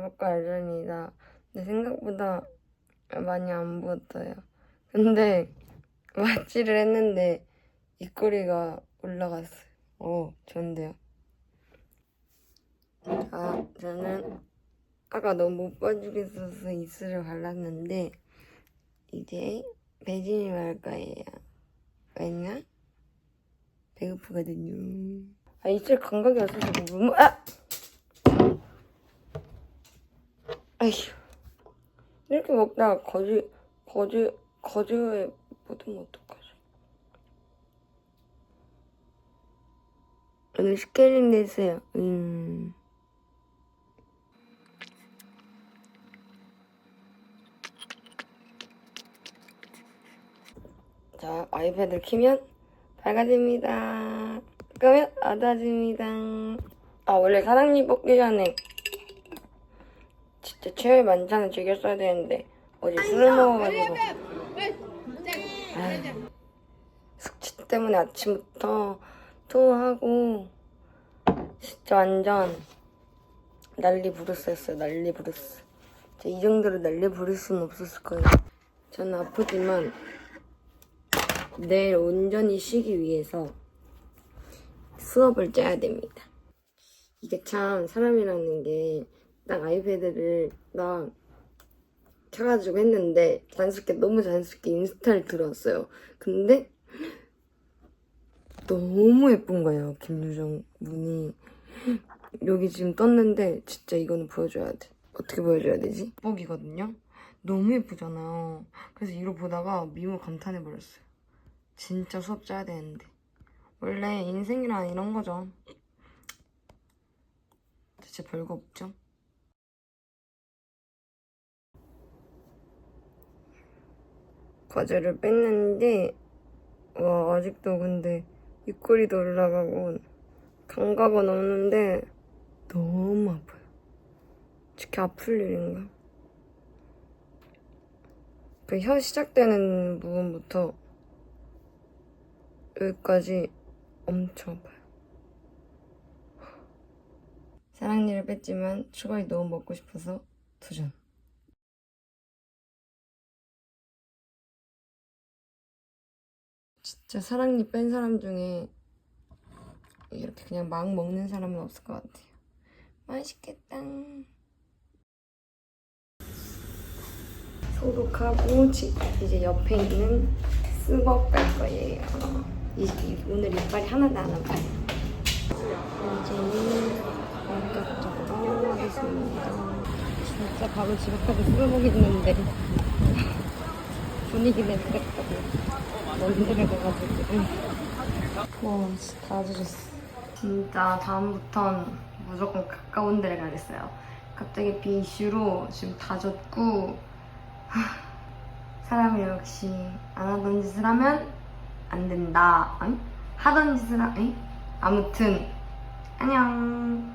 가깝고 알전이다. 근데 생각보다 많이 안 부었어요. 근데 마취를 했는데 입꼬리가 올라갔어요. 오, 좋은데요. 자, 저는 아까 너무 못 봐주겠어서 입술을 발랐는데 이제 배진이 말 거예요. 왜냐? 배고프거든요. 아, 입술 감각이 없어서 너무 아! 아휴. 이렇게 먹다가 거즈, 거즈, 거즈에 묻으면 어떡하지? 오늘 스케일링 됐어요. 음. 자, 아이패드 키면 밝아집니다. 끄면 어두워집니다. 아, 원래 사랑니 뽑기 전에 진짜 최후의 만찬을 즐겼어야 되는데 어제 술을 먹어가지고 아유, 숙취 때문에 아침부터 토하고 진짜 완전 난리 부르스였어요. 난리 부르스. 진짜 이 정도로 난리 부를 수는 없었을 거예요. 저는 아프지만 내일 온전히 쉬기 위해서 수업을 짜야 됩니다. 이게 참 사람이라는 게 딱 아이패드를 딱 켜가지고 했는데 자연스럽게 너무 자연스럽게 인스타를 들어왔어요. 근데 너무 예쁜 거예요. 김유정 분이 여기 지금 떴는데 진짜 이거는 보여줘야 돼. 어떻게 보여줘야 되지? 뻑이거든요. 너무 예쁘잖아요. 그래서 이거 보다가 미모 감탄해버렸어요. 진짜 수업 짜야 되는데. 원래 인생이란 이런 거죠. 대체 별거 없죠? 과자를 뺐는데 와 아직도 근데 입꼬리도 올라가고 감각은 없는데 너무 아파요. 특히 아플 일인가? 그 혀 시작되는 부분부터 여기까지 엄청 아파요. 사랑니를 뺐지만 초밥이 너무 먹고 싶어서 도전. 진짜 사랑니 뺀 사람 중에 이렇게 그냥 막 먹는 사람은 없을 것 같아요. 맛있겠다. 소독하고 지- 이제 옆에 있는 스벅 갈 거예요. 이, 이- 오늘 이빨이 하나도 안 아파요. 이제는 본격적으로 하겠습니다. 진짜 바로 집 앞에서 술 먹겠는데 분위기는 그랬거든요. 먼데를 가가지고 와 진짜 다 젖었어 진짜 다음부턴 무조건 가까운 데를 가겠어요 갑자기 비 이슈로 지금 다 젖고 하, 사람이 역시 안 하던 짓을 하면 안 된다 응? 하던 짓을 하... 응? 아무튼 안녕